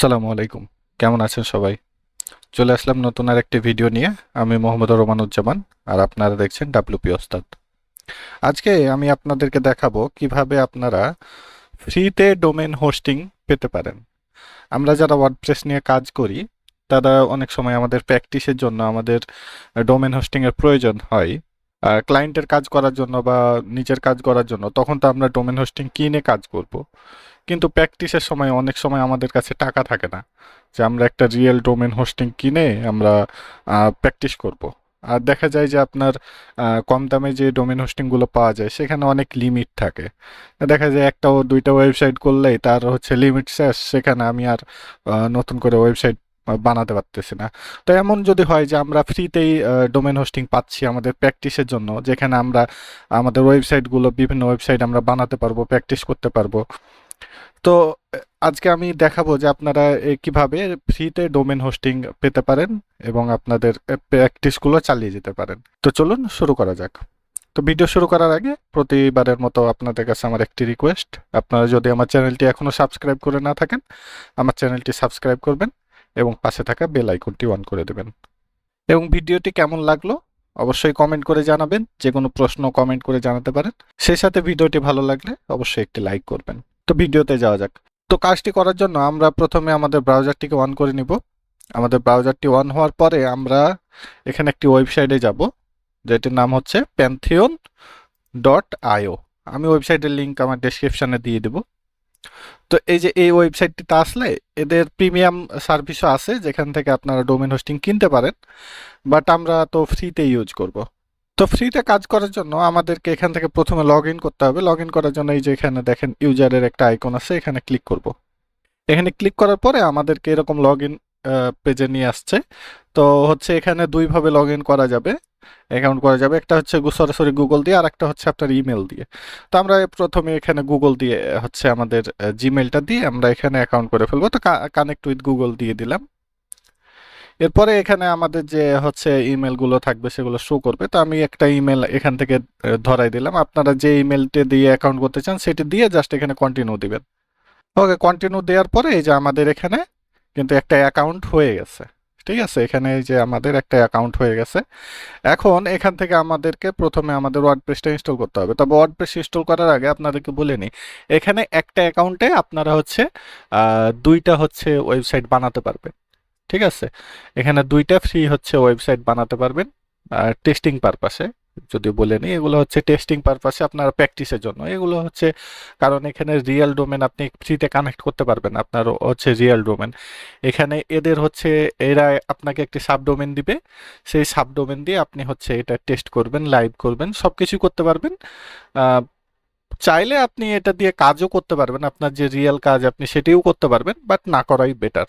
আসসালামু আলাইকুম। কেমন আছেন সবাই? চলে আসলাম নতুন আর একটি ভিডিও নিয়ে। আমি মোহাম্মদ রোমানুজ্জামান আর আপনারা দেখছেন ডাব্লিউপি ওস্তাদ। আজকে আমি আপনাদেরকে দেখাবো কীভাবে আপনারা ফ্রিতে ডোমেন হোস্টিং পেতে পারেন। আমরা যারা ওয়ার্ডপ্রেস নিয়ে কাজ করি, তারা অনেক সময় আমাদের প্র্যাকটিসের জন্য আমাদের ডোমেন হোস্টিংয়ের প্রয়োজন হয়। ক্লায়েন্টের কাজ করার জন্য বা নিজের কাজ করার জন্য, তখন তো আমরা ডোমেন হোস্টিং কিনে কাজ করব। কিন্তু প্র্যাকটিসের সময় অনেক সময় আমাদের কাছে টাকা থাকে না যে আমরা একটা রিয়েল ডোমেন হোস্টিং কিনে আমরা প্র্যাকটিস করব। আর দেখা যায় যে আপনার কম দামে যে ডোমেন হোস্টিংগুলো পাওয়া যায় সেখানে অনেক লিমিট থাকে। দেখা যায় একটা ও দুইটা ওয়েবসাইট করলেই তার হচ্ছে লিমিট শেষ, সেখানে আমি আর নতুন করে ওয়েবসাইট বানাতে পারতেছি না। তো এমন যদি হয় যে আমরা ফ্রিতেই ডোমেন হোস্টিং পাচ্ছি আমাদের প্র্যাকটিসের জন্য, যেখানে আমরা আমাদের ওয়েবসাইটগুলো বিভিন্ন ওয়েবসাইট আমরা বানাতে পারব, প্র্যাকটিস করতে পারব। তো, আজকে আমি দেখাবো যে আপনারা কীভাবে ফ্রিতে ডোমেন হোস্টিং পেতে পারেন এবং আপনাদের প্র্যাকটিসগুলো চালিয়ে যেতে পারেন। তো চলুন শুরু করা যাক। তো ভিডিও শুরু করার আগে প্রতিবারের মতো আপনাদের কাছে আমার একটি রিকোয়েস্ট আপনারা যদি আমার চ্যানেলটি এখনও সাবস্ক্রাইব করে না থাকেন, আমার চ্যানেলটি সাবস্ক্রাইব করবেন এবং পাশে থাকা বেল আইকনটি অন করে দেবেন। এবং ভিডিওটি কেমন লাগল অবশ্যই কমেন্ট করে জানাবেন। যে কোনো প্রশ্ন কমেন্ট করে জানাতে পারেন। সেই সাথে ভিডিওটি ভালো লাগলে অবশ্যই একটি লাইক করবেন। তো ভিডিওতে যাওয়া যাক। তো কাজটি করার জন্য আমরা প্রথমে আমাদের ব্রাউজারটিকে অন করে নিব। আমাদের ব্রাউজারটি অন হওয়ার পরে আমরা এখানে একটি ওয়েবসাইটে যাব, যেটির নাম হচ্ছে প্যান্থিয়ন ডট আইও আমি ওয়েবসাইটের লিঙ্ক আমার ডেসক্রিপশানে দিয়ে দেব। তো এই যে এই ওয়েবসাইটটিতে আসলে এদের প্রিমিয়াম সার্ভিসও আছে, যেখান থেকে আপনারা ডোমেন হোস্টিং কিনতে পারেন। বাট আমরা তো ফ্রিতে ইউজ করব। তো ফ্রিতে কাজ করার জন্য আমাদেরকে এখান থেকে প্রথমে লগ করতে হবে। লগ করার জন্য এই যে এখানে দেখেন ইউজারের একটা আইকন আছে, এখানে ক্লিক করব। এখানে ক্লিক করার পরে আমাদেরকে এরকম লগ পেজে নিয়ে আসছে। তো হচ্ছে এখানে দুইভাবে লগ করা যাবে। অ্যাকাউন্ট করা যাবে। একটা হচ্ছে সরাসরি গুগল দিয়ে আর একটা হচ্ছে আপনার ইমেল দিয়ে। তো আমরা প্রথমে এখানে গুগল দিয়ে, হচ্ছে আমাদের জিমেলটা দিয়ে আমরা এখানে অ্যাকাউন্ট করে ফেলব। তো কানেক্ট উইথ গুগল দিয়ে দিলাম। এরপরে এখানে আমাদের যে হচ্ছে ইমেলগুলো থাকবে, সেগুলো শো করবে। তো আমি একটা ইমেল এখান থেকে ধরাই দিলাম। আপনারা যে ইমেলটি দিয়ে অ্যাকাউন্ট করতে চান, সেটি দিয়ে জাস্ট এখানে কন্টিনিউ দিবেন। ওকে কন্টিনিউ দেওয়ার পরে এই যে আমাদের এখানে কিন্তু একটা অ্যাকাউন্ট হয়ে গেছে। ঠিক আছে? এখানে এই যে আমাদের একটা অ্যাকাউন্ট হয়ে গেছে। এখন এখান থেকে আমাদেরকে প্রথমে আমাদের ওয়ার্ডপ্রেসটা ইনস্টল করতে হবে। তবে ওয়ার্ডপ্রেস ইনস্টল করার আগে আপনাদেরকে বলে নিই, এখানে একটা অ্যাকাউন্টে আপনারা হচ্ছে দুইটা হচ্ছে ওয়েবসাইট বানাতে পারবেন। ঠিক আছে? এখানে দুইটা ফ্রি হচ্ছে ওয়েবসাইট বানাতে পারবেন টেস্টিং পারপাসে যদি বলে নিই, এগুলো হচ্ছে টেস্টিং পারপাসে আপনার প্র্যাকটিসের জন্য। এগুলো হচ্ছে, কারণ এখানে রিয়েল ডোমেন আপনি ফ্রিতে কানেক্ট করতে পারবেন, আপনার হচ্ছে রিয়েল ডোমেন এখানে এদের হচ্ছে, এরা আপনাকে একটি সাবডোমেন দিবে। সেই সাবডোমেন দিয়ে আপনি হচ্ছে এটা টেস্ট করবেন লাইভ করবেন সব কিছুই করতে পারবেন। চাইলে আপনি এটা দিয়ে কাজও করতে পারবেন। আপনার যে রিয়েল কাজ আপনি সেটিও করতে পারবেন বাট না করাই বেটার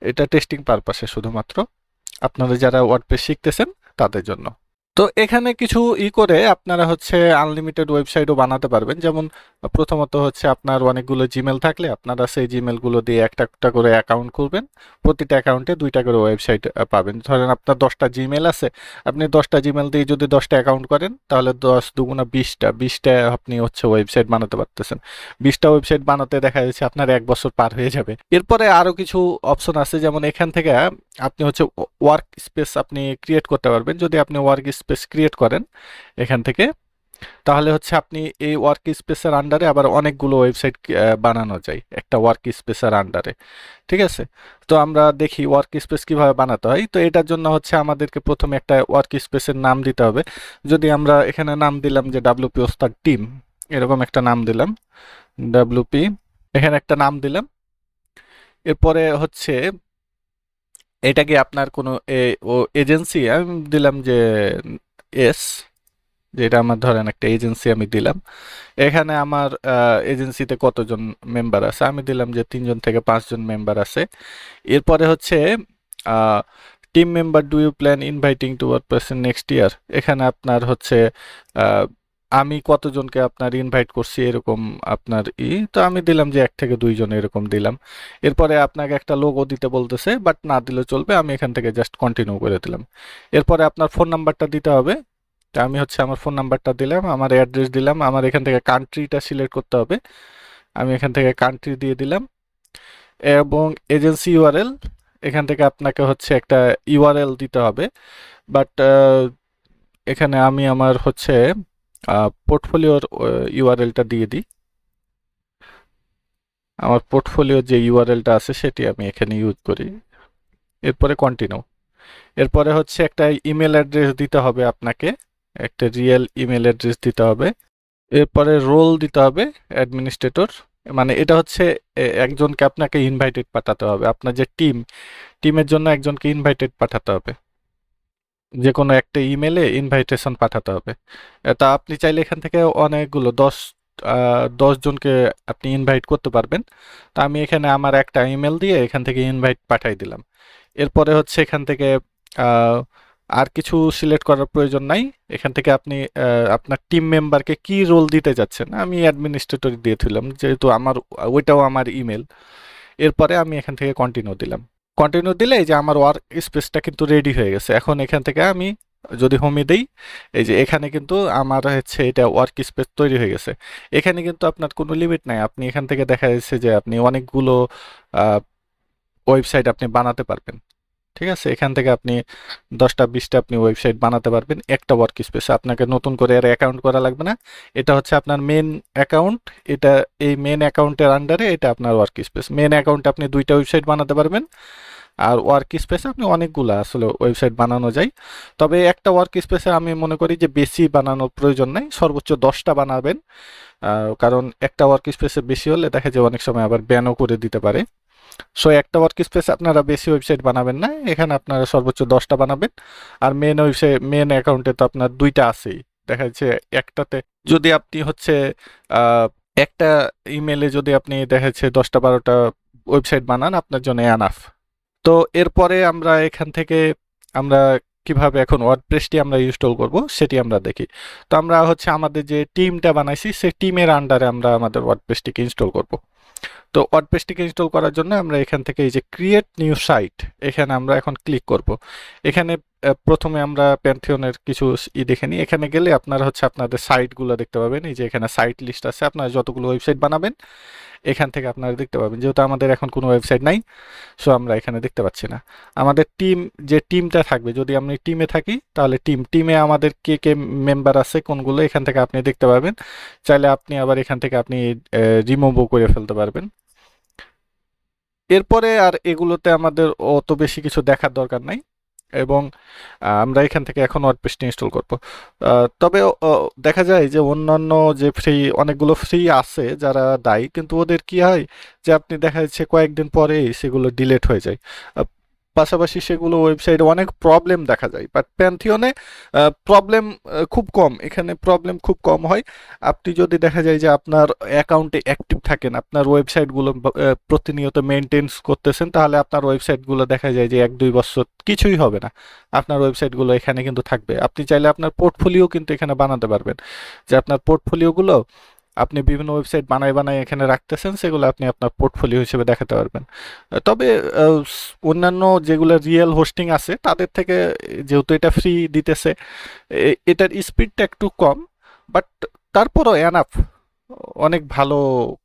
এটা টেস্টিং পারপাসে শুধুমাত্র। আপনারা যারা ওয়ার্ডপ্রেস শিখতেছেন, তাদের জন্য। তো এখানে কিছু ই করে আপনারা হচ্ছে আনলিমিটেড ওয়েবসাইটও বানাতে পারবেন। যেমন প্রথমত হচ্ছে আপনার অনেকগুলো জিমেল থাকলে আপনারা সেই জিমেলগুলো দিয়ে একটা একটা করে অ্যাকাউন্ট করবেন প্রতিটা অ্যাকাউন্টে দুইটা করে ওয়েবসাইট পাবেন। ধরেন আপনার দশটা জিমেল আছে, আপনি দশটা জিমেল দিয়ে যদি দশটা অ্যাকাউন্ট করেন, তাহলে দশ দুগুণা বিশটা বিশটা আপনি হচ্ছে ওয়েবসাইট বানাতে পারতেছেন। বিশটা ওয়েবসাইট বানাতে দেখা যাচ্ছে আপনার এক বছর পার হয়ে যাবে। এরপরে আরও কিছু অপশন আছে, যেমন এখান থেকে আপনি হচ্ছে ওয়ার্ক স্পেস আপনি ক্রিয়েট করতে পারবেন। যদি আপনি ওয়ার্ক স্পেস ক্রিয়েট করেন এখান থেকে, তাহলে হচ্ছে আপনি এই ওয়ার্ক স্পেসের আন্ডারে আবার অনেকগুলো ওয়েবসাইট বানানো যায়, একটা ওয়ার্ক স্পেসের আন্ডারে ঠিক আছে? তো আমরা দেখি ওয়ার্ক স্পেস কীভাবে বানাতে হয়। তো এটার জন্য হচ্ছে আমাদেরকে প্রথমে একটা ওয়ার্ক স্পেসের নাম দিতে হবে। যদি আমরা এখানে নাম দিলাম যে ডাব্লিউপি ওস্তাদ টিম এরকম একটা নাম দিলাম। ডাব্লিউপি এখানে একটা নাম দিলাম। এরপরে হচ্ছে এটাকে আপনার কোনো ও এজেন্সি? আমি দিলাম যে এস, যেটা আমার ধরেন একটা এজেন্সি আমি দিলাম। এখানে আমার এজেন্সিতে কতজন মেম্বার আছে? আমি দিলাম যে তিনজন থেকে পাঁচজন মেম্বার আছে। এরপরে হচ্ছে team member do you plan inviting to ward person next year এখানে আপনার হচ্ছে আমি কতজনকে আপনার ইনভাইট করছি এরকম আপনার ই, তো আমি দিলাম যে এক থেকে দুইজন এরকম দিলাম। এরপরে আপনাকে একটা লোগো দিতে বলতেছে বাট না দিলে চলবে, আমি এখান থেকে জাস্ট কন্টিনিউ করে দিলাম। এরপরে আপনার ফোন নাম্বারটা দিতে হবে। তা আমি হচ্ছে আমার ফোন নাম্বারটা দিলাম, আমার অ্যাড্রেস দিলাম, আমার এখান থেকে কান্ট্রিটা সিলেক্ট করতে হবে। আমি এখান থেকে কান্ট্রি দিয়ে দিলাম। এবং এজেন্সি ইউআরএল এখান থেকে আপনাকে হচ্ছে একটা ইউআরএল দিতে হবে। বাট এখানে আমি আমার হচ্ছে পোর্টফোলিওর ইউআরএলটা দিয়ে দিই। আমার পোর্টফোলিওর যে ইউআরএলটা আছে, সেটি আমি এখানে ইউজ করি। এরপরে কন্টিনিউ এরপরে হচ্ছে একটা ইমেল অ্যাড্রেস দিতে হবে আপনাকে। একটা রিয়েল ইমেল অ্যাড্রেস দিতে হবে। এরপরে রোল দিতে হবে অ্যাডমিনিস্ট্রেটর মানে এটা হচ্ছে একজনকে আপনাকে ইনভাইটেড পাঠাতে হবে। আপনার যে টিম টিমের জন্য একজনকে ইনভাইটেড পাঠাতে হবে। যে কোনো একটা ইমেলে ইনভাইটেশন পাঠাতে হবে। তা আপনি চাইলে এখান থেকে অনেকগুলো দশ দশ জনকে আপনি ইনভাইট করতে পারবেন। তা আমি এখানে আমার একটা ইমেল দিয়ে এখান থেকে ইনভাইট পাঠাই দিলাম। এরপরে হচ্ছে এখান থেকে আর কিছু সিলেক্ট করার প্রয়োজন নাই। এখান থেকে আপনি আপনার টিম মেম্বারকে কি রোল দিতে যাচ্ছেন আমি অ্যাডমিনিস্ট্রেটর দিয়ে দিয়েছিলাম যেহেতু আমার, ওইটাও আমার ইমেল এরপরে আমি এখান থেকে কন্টিনিউ দিলাম। কন্টিনিউ দিলে এই যে আমার ওয়ার্ক স্পেসটা কিন্তু রেডি হয়ে গেছে। এখন এখান থেকে আমি যদি হোমে দেই, এই যে এখানে কিন্তু আমার হচ্ছে এটা ওয়ার্ক স্পেস তৈরি হয়ে গেছে। এখানে কিন্তু আপনার কোনো লিমিট নাই। আপনি এখান থেকে দেখা যাচ্ছে যে আপনি অনেকগুলো ওয়েবসাইট আপনি বানাতে পারবেন। ঠিক আছে? এখান থেকে আপনি দশটা, বিশটা আপনি ওয়েবসাইট বানাতে পারবেন একটা ওয়ার্ক স্পেসে আপনাকে নতুন করে আর অ্যাকাউন্ট করা লাগবে না। এটা হচ্ছে আপনার মেন অ্যাকাউন্ট এটা, এই মেন অ্যাকাউন্টের আন্ডারে এটা আপনার ওয়ার্ক স্পেস মেন অ্যাকাউন্টে আপনি দুইটা ওয়েবসাইট বানাতে পারবেন। আর ওয়ার্ক স্পেসে আপনি অনেকগুলো আসলে ওয়েবসাইট বানানো যায়। তবে একটা ওয়ার্ক স্পেসে আমি মনে করি যে বেশি বানানোর প্রয়োজন নাই, সর্বোচ্চ দশটা বানাবেন। কারণ একটা ওয়ার্ক স্পেসে বেশি হলে দেখা যায় অনেক সময় আবার ব্যানও করে দিতে পারে। সো একটা ওয়ার্ক স্পেস আপনারা বেশি ওয়েবসাইট বানাবেন না, এখানে আপনারা সর্বোচ্চ দশটা বানাবেন। আর মেন ওয়েবসাইট মেন অ্যাকাউন্টে তো আপনার দুইটা আছেই। দেখা যাচ্ছে একটাতে যদি আপনি হচ্ছে একটা ইমেলে যদি আপনি দেখা যাচ্ছে দশটা বারোটা ওয়েবসাইট বানান, আপনার জন্য এনাফ তো এরপরে আমরা এখান থেকে আমরা কীভাবে এখন ওয়ার্ডপ্রেসটি আমরা ইনস্টল করব সেটি আমরা দেখি। তো আমরা হচ্ছে আমাদের যে টিমটা বানাইছি, সেই টিমের আন্ডারে আমরা আমাদের ওয়ার্ডপ্রেসটিকে ইনস্টল করব। তো ওয়ার্ডপ্রেসটিকে ইনস্টল করার জন্য আমরা এখান থেকে এই যে ক্রিয়েট নিউ সাইট এখানে আমরা এখন ক্লিক করব। এখানে প্রথমে আমরা প্যান্থিয়নের কিছু ই দেখে নিই। এখানে গেলে আপনারা হচ্ছে আপনাদের সাইটগুলো দেখতে পাবেন। এই যে এখানে সাইট লিস্ট আছে। আপনারা যতগুলো ওয়েবসাইট বানাবেন, এখান থেকে আপনারা দেখতে পাবেন। যেহেতু আমাদের এখন কোনো ওয়েবসাইট নাই সো আমরা এখানে দেখতে পাচ্ছি না। আমাদের টিম যে টিমটা থাকবে, যদি আমি টিমে থাকি, তাহলে টিম টিমে আমাদের কে কে মেম্বার আছে, কোনগুলো, এখান থেকে আপনি দেখতে পাবেন। চাইলে আপনি আবার এখান থেকে আপনি রিমুভও করে ফেলতে পারবেন। এরপরে আর এগুলোতে আমাদের অত বেশি কিছু দেখার দরকার নাই। এবং আমরা এখান থেকে এখন ওয়ার্ডপ্রেসটি ইনস্টল করব। তবে দেখা যায় যে অন্যান্য যে ফ্রি অনেকগুলো ফ্রি আছে যারা দায়ী, কিন্তু ওদের কি হয় যে আপনি দেখা যাচ্ছে কয়েকদিন পরে সেগুলো ডিলেট হয়ে যায়। পাশাপাশি সেগুলো ওয়েবসাইটে অনেক প্রবলেম দেখা যায়। বাট প্যান্থিয়নে প্রবলেম খুব কম। এখানে প্রবলেম খুব কম হয়। আপনি যদি দেখা যায় যে আপনার অ্যাকাউন্টে অ্যাক্টিভ থাকেন, আপনার ওয়েবসাইটগুলো প্রতিনিয়ত মেনটেন্স করতেছেন, তাহলে আপনার ওয়েবসাইটগুলো দেখা যায় যে এক, দুই বছর কিছুই হবে না। আপনার ওয়েবসাইটগুলো এখানে কিন্তু থাকবে। আপনি চাইলে আপনার পোর্টফোলিও কিন্তু এখানে বানাতে পারবেন। যে আপনার পোর্টফোলিওগুলো আপনি বিভিন্ন ওয়েবসাইট বানায় বানায় এখানে রাখতেছেন, সেগুলো আপনি আপনার পোর্টফোলিও হিসেবে দেখাতে পারবেন। তবে অন্যান্য যেগুলো রিয়েল হোস্টিং আছে, তাদের থেকে যেহেতু এটা ফ্রি দিতেছে এটার স্পিডটা একটু কম বাট তারপরও এনাফ অনেক ভালো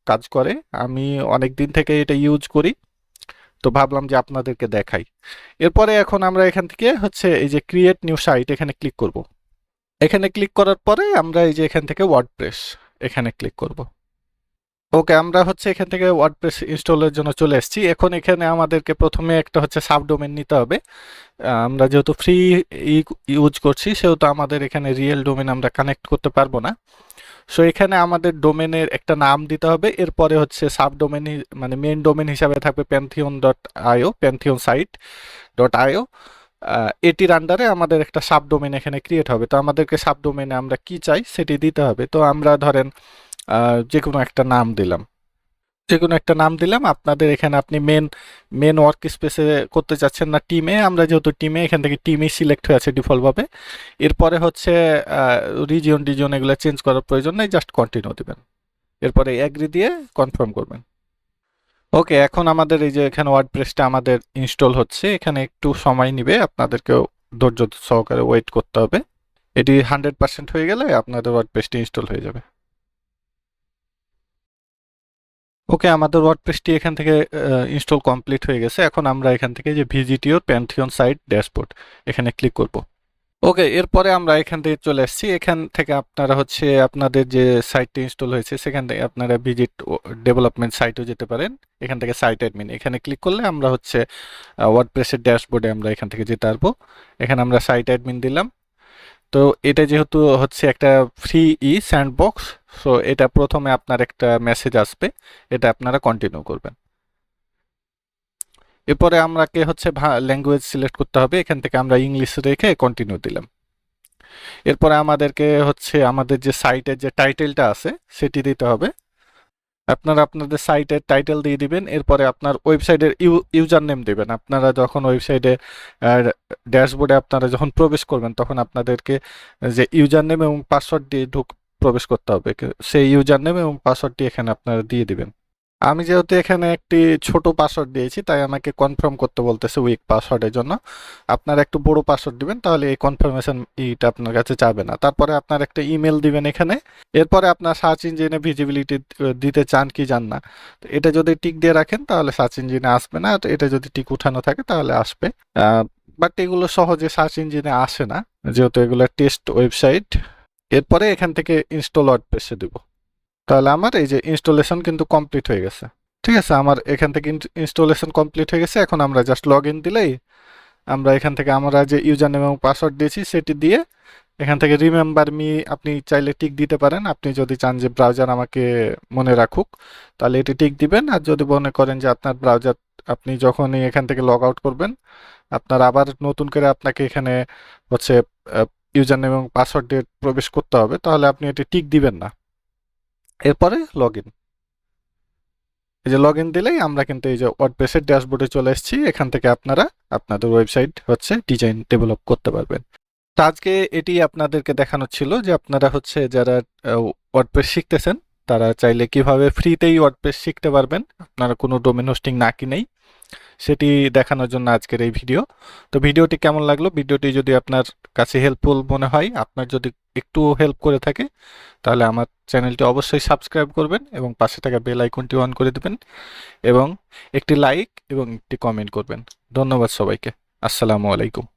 কাজ করে। আমি অনেক দিন থেকে এটা ইউজ করি। তো ভাবলাম যে আপনাদেরকে দেখাই। এরপরে এখন আমরা এখান থেকে হচ্ছে এই যে ক্রিয়েট নিউ সাইট এখানে ক্লিক করব। এখানে ক্লিক করার পরে আমরা এই যে এখান থেকে ওয়ার্ডপ্রেস এখানে ক্লিক করব। ওকে আমরা হচ্ছে এখান থেকে ওয়ার্ডপ্রেস ইনস্টলের জন্য চলে এসেছি। এখন এখানে আমাদেরকে প্রথমে একটা হচ্ছে সাবডোমেন নিতে হবে। আমরা যেহেতু ফ্রি ইউজ করছি, সেহেতু আমাদের এখানে রিয়েল ডোমেন আমরা কানেক্ট করতে পারব না। সো এখানে আমাদের ডোমেনের একটা নাম দিতে হবে। এরপরে হচ্ছে সাবডোমেন মানে মেন ডোমেন হিসাবে থাকবে Pantheon dot IO Pantheon site dot IO এটির আন্ডারে আমাদের একটা সাবডোমেন এখানে ক্রিয়েট হবে। তো আমাদেরকে সাবডোমেনে আমরা কি চাই সেটি দিতে হবে। তো আমরা ধরেন যে কোনো একটা নাম দিলাম। যে কোনো একটা নাম দিলাম, আপনাদের এখানে আপনি মেন মেন ওয়ার্ক স্পেসে করতে চাচ্ছেন না টিমে আমরা যেহেতু টিমে এখান থেকে টিমই সিলেক্ট হয়ে আছে ডিফল্টভাবে এরপরে হচ্ছে রিজিয়ন রিজিয়ন এগুলো চেঞ্জ করার প্রয়োজন নেই জাস্ট কন্টিনিউ দেবেন। এরপরে অ্যাগ্রি দিয়ে কনফার্ম করবেন। ওকে, এখন আমাদের এই যে এখানে ওয়ার্ডপ্রেসটা আমাদের ইনস্টল হচ্ছে, এখানে একটু সময় নিবে, আপনাদেরকেও ধৈর্য সহকারে ওয়েট করতে হবে। এটি হান্ড্রেড পার্সেন্ট হয়ে গেলে আপনাদের ওয়ার্ডপ্রেসটি ইনস্টল হয়ে যাবে। ওকে, আমাদের ওয়ার্ডপ্রেসটি এখান থেকে ইনস্টল কমপ্লিট হয়ে গেছে। এখন আমরা এখান থেকে যে visit your Pantheon site dashboard এখানে ক্লিক করব। ওকে, এরপরে আমরা এখান থেকে চলে আসছি। এখান থেকে আপনারা হচ্ছে আপনাদের যে সাইটটি ইনস্টল হয়েছে, সেখান থেকে আপনারা ভিজিট ডেভেলপমেন্ট সাইটও যেতে পারেন। এখান থেকে সাইট অ্যাডমিন এখানে ক্লিক করলে আমরা হচ্ছে ওয়ার্ডপ্রেসের ড্যাশবোর্ডে আমরা এখান থেকে যেতে পারব। এখানে আমরা সাইট অ্যাডমিন দিলাম। তো এটা যেহেতু হচ্ছে একটা ফ্রি ই স্যান্ডবক্স সো এটা প্রথমে আপনার একটা মেসেজ আসবে। এটা আপনারা কন্টিনিউ করবেন। এরপরে আমরাকে হচ্ছে ল্যাঙ্গুয়েজ সিলেক্ট করতে হবে, এখান থেকে আমরা ইংলিশ রেখে কন্টিনিউ দিলাম। এরপরে আমাদেরকে হচ্ছে আমাদের যে সাইটের যে টাইটেলটা আছে, সেটি দিতে হবে। আপনারা আপনাদের সাইটের টাইটেল দিয়ে দিবেন, এরপরে আপনার ওয়েবসাইটের ইউজার নেম দেবেন। আপনারা যখন ওয়েবসাইটে ড্যাশবোর্ডে আপনারা যখন প্রবেশ করবেন, তখন আপনাদেরকে যে ইউজার নেম এবং পাসওয়ার্ড দিয়ে ঢুক, প্রবেশ করতে হবে। সেই ইউজার নেম এবং পাসওয়ার্ডটি এখানে আপনারা দিয়ে দিবেন। আমি যেহেতু এখানে একটি ছোট পাসওয়ার্ড দিয়েছি, তাই আমাকে কনফার্ম করতে বলতেছে উইক পাসওয়ার্ডের জন্য। আপনার একটু বড় পাসওয়ার্ড দিবেন, তাহলে এই কনফার্মেশন ইটা আপনার কাছে যাবে না। তারপরে আপনার একটা ইমেল দিবেন এখানে। এরপরে আপনার সার্চ ইঞ্জিনে ভিজিবিলিটি দিতে চান কি জান না। এটা যদি টিক দিয়ে রাখেন, তাহলে সার্চ ইঞ্জিনে আসবে না। আর এটা যদি টিক উঠানো থাকে, তাহলে আসবে। বাট এগুলো সহজে সার্চ ইঞ্জিনে আসে না। যেহেতু এগুলো টেস্ট ওয়েবসাইট এরপরে এখান থেকে ইনস্টল ওয়ার্ডপ্রেসে দেবো। তাহলে আমার এই যে ইনস্টলেশন কিন্তু কমপ্লিট হয়ে গেছে। ঠিক আছে, আমার এখান থেকে ইনস্টলেশন কমপ্লিট হয়ে গেছে। এখন আমরা জাস্ট লগ ইন দিলেই আমরা এখান থেকে আমরা যে ইউজার নেম এবং পাসওয়ার্ড দিয়েছি, সেটি দিয়ে এখান থেকে রিমেম্বার মি আপনি চাইলে টিক দিতে পারেন। আপনি যদি চান যে ব্রাউজার আমাকে মনে রাখুক, তাহলে এটি টিক দিবেন। আর যদি মনে করেন যে আপনার ব্রাউজার আপনি যখনই এখান থেকে লগ আউট করবেন, আপনার আবার নতুন করে আপনাকে এখানে হচ্ছে ইউজার নেম এবং পাসওয়ার্ড দিয়ে প্রবেশ করতে হবে, তাহলে আপনি এটি টিক দিবেন না। এরপরে লগ ইন এই যে লগ ইন দিলেই আমরা কিন্তু এই যে ওয়ার্ডপ্রেসের ড্যাশবোর্ডে চলে এসেছি। এখান থেকে আপনারা আপনাদের ওয়েবসাইট হচ্ছে ডিজাইন ডেভেলপ করতে পারবেন। তো আজকে এটি আপনাদেরকে দেখানো ছিল যে আপনারা হচ্ছে যারা ওয়ার্ডপ্রেস শিখতেছেন তারা চাইলে কীভাবে ফ্রিতেই ওয়ার্ডপ্রেস শিখতে পারবেন। আপনারা কোনো ডোমেন হোস্টিং না কিনেই সেটি দেখানোর জন্য আজকের এই ভিডিও তো ভিডিওটি কেমন লাগল? ভিডিওটি যদি আপনার কাছে হেল্পফুল মনে হয়, আপনার যদি একটু হেল্প করে থাকে, তাহলে আমার চ্যানেলটি অবশ্যই সাবস্ক্রাইব করবেন এবং পাশে থাকা বেল আইকনটি অন করে দেবেন এবং একটি লাইক এবং একটি কমেন্ট করবেন। ধন্যবাদ সবাইকে। আসসালামু আলাইকুম।